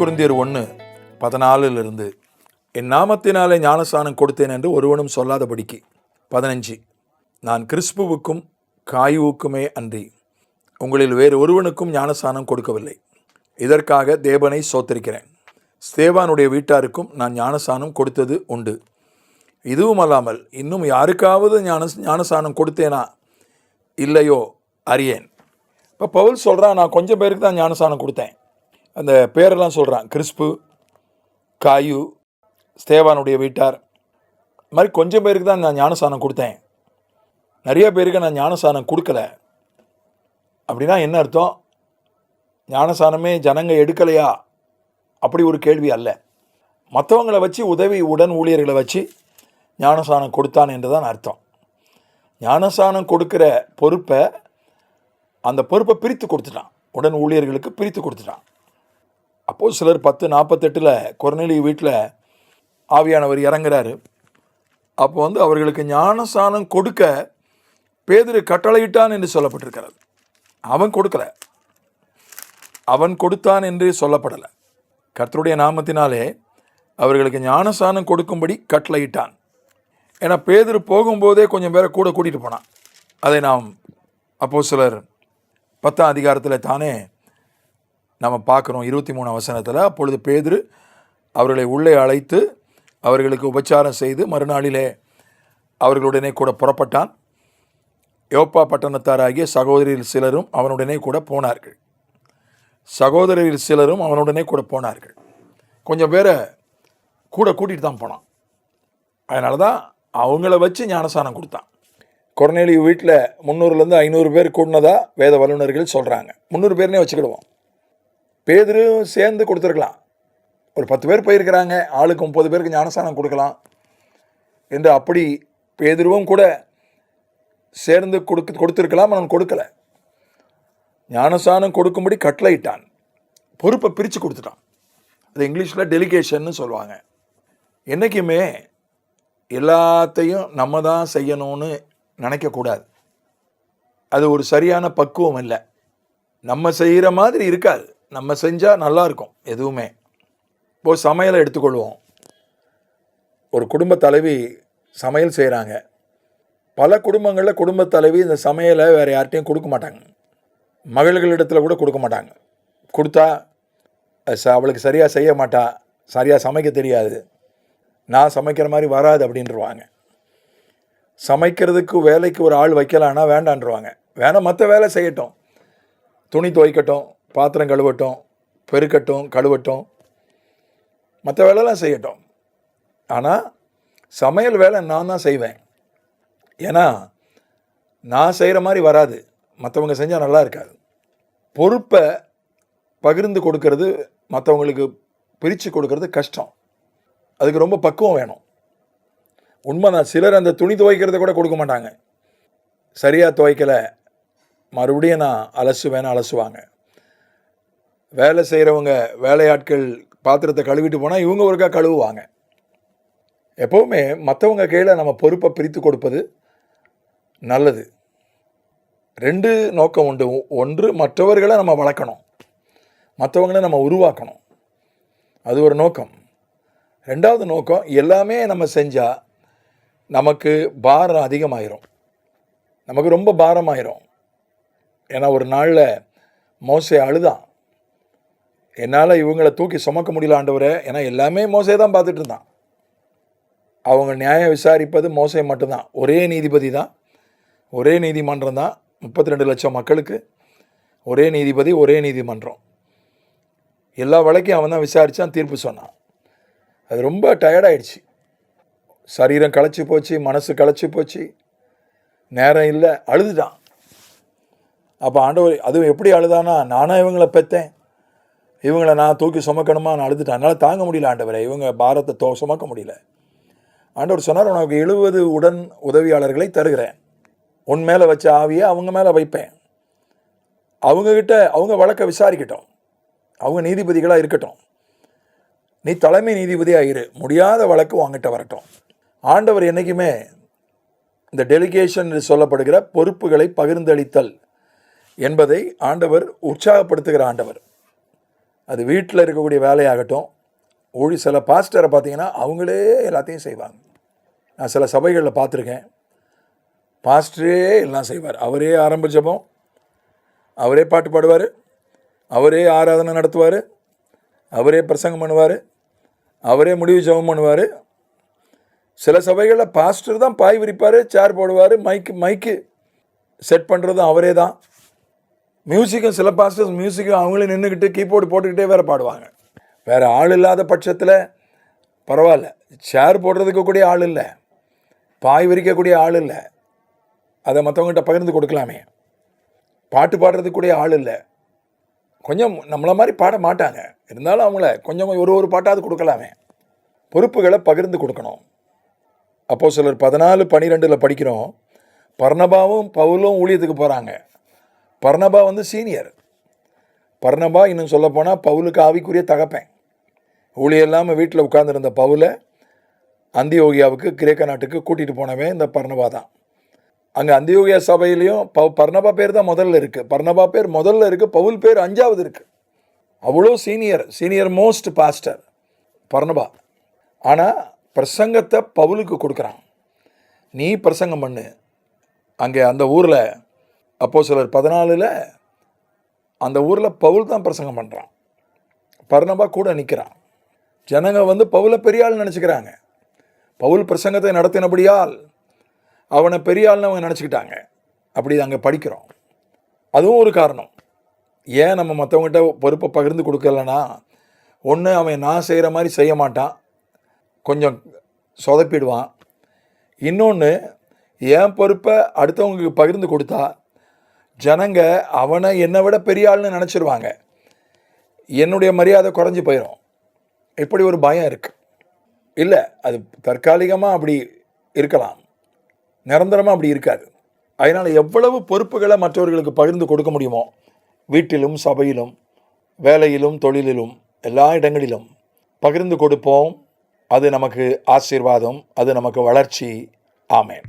குருந்தியர் ஒன்று பதினாலிலிருந்து என் நாமத்தினாலே ஞானஸ்தானம் கொடுத்தேன் என்று ஒருவனும் சொல்லாதபடிக்கு. பதினஞ்சு. நான் கிறிஸ்புவுக்கும் காயுவுக்குமே அன்றி. உங்களில் வேறு ஒருவனுக்கும் ஞானஸ்தானம் கொடுக்கவில்லை. இதற்காக தேவனை சோத்தரிக்கிறேன் ஸ்தேவானுடைய வீட்டாருக்கும் நான் ஞானஸ்தானம் கொடுத்தது உண்டு. இதுவும் அல்லாமல் இன்னும் யாருக்காவது ஞான ஞானஸ்தானம் கொடுத்தேனா? இல்லையோ அறியேன். இப்போ பவுல் சொல்கிறான் நான் கொஞ்சம் பேருக்கு தான் ஞானஸ்தானம் கொடுத்தேன். அந்த பேரெல்லாம் சொல்கிறான் கிறிஸ்பு காயு ஸ்தேவானுடைய வீட்டார். இது மாதிரி கொஞ்சம் பேருக்கு தான் நான் ஞானசானம் கொடுத்தேன். நிறைய பேருக்கு நான் ஞானசானம் கொடுக்கல. அப்படின்னா என்ன அர்த்தம்? ஞானசானமே ஜனங்க எடுக்கலையா? அப்படி ஒரு கேள்வி அல்ல. மற்றவங்களை வச்சு உதவி உடன் ஊழியர்களை வச்சு ஞானசானம் கொடுத்தான் என்று தான் அர்த்தம். ஞானசானம் கொடுக்குற பொறுப்பை அந்த பொறுப்பை பிரித்து கொடுத்துட்டான். உடன் ஊழியர்களுக்கு பிரித்து கொடுத்துட்டான். அப்போ சிலர் பத்து நாற்பத்தெட்டில் குரநிலை வீட்டில் ஆவியானவர் இறங்குறாரு. அப்போ வந்து அவர்களுக்கு ஞானஸ்தானம் கொடுக்க பேதிரு கட்டளையிட்டான் என்று சொல்லப்பட்டிருக்கிறது. அவன் கொடுக்கல. அவன் கொடுத்தான் என்று சொல்லப்படலை. கர்த்தருடைய நாமத்தினாலே அவர்களுக்கு ஞானஸ்தானம் கொடுக்கும்படி கட்டளையிட்டான். ஏன்னா பேதுரு போகும்போதே கொஞ்சம் பேரை கூட கூட்டிகிட்டு போனான். அதை நாம் அப்போ சிலர் பத்தாம் அதிகாரத்தில் தானே நம்ம பார்க்குறோம் இருபத்தி மூணு வசனத்தில் அப்பொழுது பேதுரு அவர்களை உள்ளே அழைத்து அவர்களுக்கு உபச்சாரம் செய்து மறுநாளிலே அவர்களுடனே கூட புறப்பட்டான். யோப்பா பட்டணத்தாராகிய சகோதரியில் சிலரும் அவனுடனே கூட போனார்கள். சகோதரியில் சிலரும் அவனுடனே கூட போனார்கள். கொஞ்சம் பேரை கூட கூட்டிகிட்டு தான் போனான். அதனால தான் அவங்கள வச்சு ஞானசானம் கொடுத்தான். கொரநேலி வீட்டில் முந்நூறுலேருந்து ஐநூறு பேர் கூடினதாக வேத வல்லுநர்கள் சொல்கிறாங்க முந்நூறு பேர்னே வச்சுக்கிடுவோம். பேதரும் சேர்ந்து கொடுத்துருக்கலாம். ஒரு பத்து பேர் போயிருக்கிறாங்க ஆளுக்கு முப்பது பேருக்கு ஞானஸ்தானம் கொடுக்கலாம் என்று அப்படி பேதுருவும் கூட சேர்ந்து கொடுக்க கொடுத்துருக்கலாம் அவன் கொடுக்கல. ஞானஸ்தானம் கொடுக்கும்படி கட்டளையிட்டான். பொறுப்பை பிரித்து கொடுத்துட்டான். அது இங்கிலீஷில் டெலிகேஷன்னு சொல்லுவாங்க. என்றைக்குமே எல்லாத்தையும் நம்ம தான் செய்யணும்னு நினைக்கக்கூடாது அது ஒரு சரியான பக்குவம் இல்லை நம்ம செய்கிற மாதிரி இருக்காது. நம்ம செஞ்சால் நல்லாயிருக்கும் எதுவுமே. இப்போ சமையலை எடுத்துக்கொள்வோம். ஒரு குடும்ப தலைவி சமையல் செய்கிறாங்க பல குடும்பங்களில் குடும்ப தலைவி இந்த சமையலை வேறு யார்கிட்டையும் கொடுக்க மாட்டாங்க. மகள்களிடத்தில் கூட கொடுக்க மாட்டாங்க. கொடுத்தா அது ச- அவளுக்கு சரியாக செய்ய மாட்டா. சரியாக சமைக்க தெரியாது. நான் சமைக்கிற மாதிரி வராது அப்படின்றவாங்க. சமைக்கிறதுக்கு வேலைக்கு ஒரு ஆள் வைக்கலான்னா வேண்டான்றவாங்க. வேணாம் மற்ற வேலை செய்யட்டும். துணி துவைக்கட்டும். பாத்திரம் கழுவட்டும் பெருக்கட்டும் கழுவட்டும். மற்ற வேலைலாம் செய்யட்டும். ஆனால் சமையல் வேலை நான் தான் செய்வேன். ஏன்னா நான் செய்கிற மாதிரி வராது. மற்றவங்க செஞ்சால் நல்லா இருக்காது. பொறுப்பை பகிர்ந்து கொடுக்கறது மற்றவங்களுக்கு பிரித்து கொடுக்கறது கஷ்டம். அதுக்கு ரொம்ப பக்குவம் வேணும். உண்மைதான் சிலர் அந்த துணி துவைக்கிறத கூட கொடுக்க மாட்டாங்க. சரியாக துவைக்கலை மறுபடியும் நான் அலசுவேன்னு அலசுவாங்க. வேலை செய்கிறவங்க வேலையாட்கள் பாத்திரத்தை கழுவிட்டு போனால் இவங்க ஒருக்கா கழுவுவாங்க. எப்போவுமே மற்றவங்க கீழே நம்ம பொறுப்பை பிரித்து கொடுப்பது நல்லது. ரெண்டு நோக்கம் உண்டு. ஒன்று மற்றவர்களை நம்ம வளர்க்கணும். மற்றவங்களை நம்ம உருவாக்கணும். அது ஒரு நோக்கம். ரெண்டாவது நோக்கம் எல்லாமே நம்ம செஞ்சால் நமக்கு பாரம் அதிகமாயிரும். நமக்கு ரொம்ப பாரமாயிரும். ஏன்னா ஒரு நாளில் மோசை அழுதான். என்னால் இவங்களை தூக்கி சுமக்க முடியல ஆண்டவரே. ஏன்னா எல்லாமே மோசே தான் பார்த்துட்டு இருந்தான் அவங்க நியாயம் விசாரிப்பது மோசை மட்டும்தான். ஒரே நீதிபதி தான். ஒரே நீதிமன்றம் தான். முப்பத்தி ரெண்டு லட்சம் மக்களுக்கு ஒரே நீதிபதி ஒரே நீதிமன்றம். எல்லா வழக்கையும் அவன் தான் விசாரித்தான் தீர்ப்பு சொன்னான். அது ரொம்ப டயர்டாயிடுச்சு சரீரம் களைச்சி போச்சு மனசு களைச்சி போச்சு. நேரம் இல்லை அழுதுட்டான். அப்போ ஆண்டவர் அதுவும் எப்படி அழுதானா நானாக இவங்களை பெற்றேன் இவங்களை நான் தூக்கி சுமக்கணுமா? நான் அழுதுட்டேன். அதனால் தாங்க முடியல ஆண்டவரை. இவங்க பாரத்தை தோ சுமக்க முடியல. ஆண்டவர் சொன்னார் உனக்கு எழுபது உடன் உதவியாளர்களை தருகிறேன். உன் மேலே வச்ச ஆவியை அவங்க மேலே வைப்பேன். அவங்கக்கிட்ட அவங்க வழக்கை விசாரிக்கட்டும். அவங்க நீதிபதிகளாக இருக்கட்டும். நீ தலைமை நீதிபதியாக இரு. முடியாத வழக்கு உங்ககிட்ட வரட்டும். ஆண்டவர் என்றைக்குமே இந்த டெலிகேஷன் என்று சொல்லப்படுகிற பொறுப்புகளை பகிர்ந்தளித்தல் என்பதை ஆண்டவர் உற்சாகப்படுத்துகிற ஆண்டவர். அது வீட்டில் இருக்கக்கூடிய வேலையாகட்டும் ஊழி சில பாஸ்டரை பார்த்தீங்கன்னா அவங்களே எல்லாத்தையும் செய்வாங்க. நான் சில சபைகளில் பார்த்துருக்கேன். பாஸ்டரே எல்லாம் செய்வார். அவரே ஆரம்ப ஜெபம் அவரே பாட்டு பாடுவார் அவரே ஆராதனை நடத்துவார் அவரே பிரசங்கம் பண்ணுவார் அவரே முடிவு ஜெபம் பண்ணுவார். சில சபைகளில் பாஸ்டர் தான் பாய் விரிப்பார் சேர் போடுவார் மைக்கு மைக்கு செட் பண்ணுறதும் அவரே தான். மியூசிக்கும் சில பாஸ்டர்ஸ் மியூசிக்கும் அவங்களே நின்றுக்கிட்டு கீபோர்டு போட்டுக்கிட்டே வேறு பாடுவாங்க. வேறு ஆள் இல்லாத பட்சத்தில் பரவாயில்ல. சேர் போடுறதுக்கு கூடிய ஆள் இல்லை. பாய் விரிக்கக்கூடிய ஆள் இல்லை. அதை மற்றவங்ககிட்ட பகிர்ந்து கொடுக்கலாமே. பாட்டு பாடுறதுக்கு கூடிய ஆள் இல்லை. கொஞ்சம் நம்மளை மாதிரி பாட மாட்டாங்க. இருந்தாலும் அவங்கள கொஞ்சம் ஒரு ஒரு பாட்டாவது கொடுக்கலாமே. பொறுப்புகளை பகிர்ந்து கொடுக்கணும். அப்போ சிலர் பதினாலு பன்னிரெண்டில் படிக்கிறோம். பர்ணபாவும் பவுலும் ஊழியத்துக்கு போகிறாங்க பர்ணபா வந்து சீனியர். பர்ணபா இன்னும் சொல்லப்போனால் பவுலுக்கு ஆவிக்குரிய தகப்பேன். ஊழி இல்லாமல் வீட்டில் உட்கார்ந்துருந்த பவுலை அந்தியோகியாவுக்கு கிரேக்க நாட்டுக்கு கூட்டிகிட்டு போனவன் இந்த பர்ணபா தான். அங்கே அந்தியோகியா சபையிலையும் ப பர்ணபா பேர் தான் முதல்ல இருக்குது பர்ணபா பேர் முதல்ல இருக்குது பவுல் பேர் அஞ்சாவது இருக்குது அவ்வளோ senior senior most pastor Barnabas. ஆனால் பிரசங்கத்தை பவுலுக்கு கொடுக்குறான். நீ பிரசங்கம் பண்ணு. அங்கே அந்த ஊரில் அப்போ சிலர் பதினாலில் அந்த ஊரில் பவுல் தான் பிரசங்கம் பண்ணுறான் பர்ணபா கூட நிற்கிறான் ஜனங்க வந்து பவுலை பெரிய ஆள் நினச்சிக்கிறாங்க. பவுல் பிரசங்கத்தை நடத்தினபடியால் அவனை பெரிய ஆள்னு அவங்க நினச்சிக்கிட்டாங்க. அப்படி அங்கே படிக்கிறோம். அதுவும் ஒரு காரணம். ஏன் நம்ம மற்றவங்ககிட்ட பொறுப்பை பகிர்ந்து கொடுக்கலன்னா ஒன்று அவன் நான் செய்கிற மாதிரி செய்ய மாட்டான். கொஞ்சம் சொதப்பிடுவான். இன்னொன்று என் பொறுப்பை அடுத்தவங்களுக்கு பகிர்ந்து கொடுத்தா ஜனங்க அவனை என்னை விட பெரிய ஆள்னு நினச்சிருவாங்க. என்னுடைய மரியாதை குறைஞ்சி போயிடும் இப்படி ஒரு பயம் இருக்குது இல்லை அது தற்காலிகமாக அப்படி இருக்கலாம். நிரந்தரமாக அப்படி இருக்காது. அதனால் எவ்வளவு பொறுப்புகளை மற்றவர்களுக்கு பகிர்ந்து கொடுக்க முடியுமோ வீட்டிலும் சபையிலும் வேலையிலும் தொழிலிலும் எல்லா இடங்களிலும் பகிர்ந்து கொடுப்போம். அது நமக்கு ஆசீர்வாதம் அது நமக்கு வளர்ச்சி. ஆமேன்.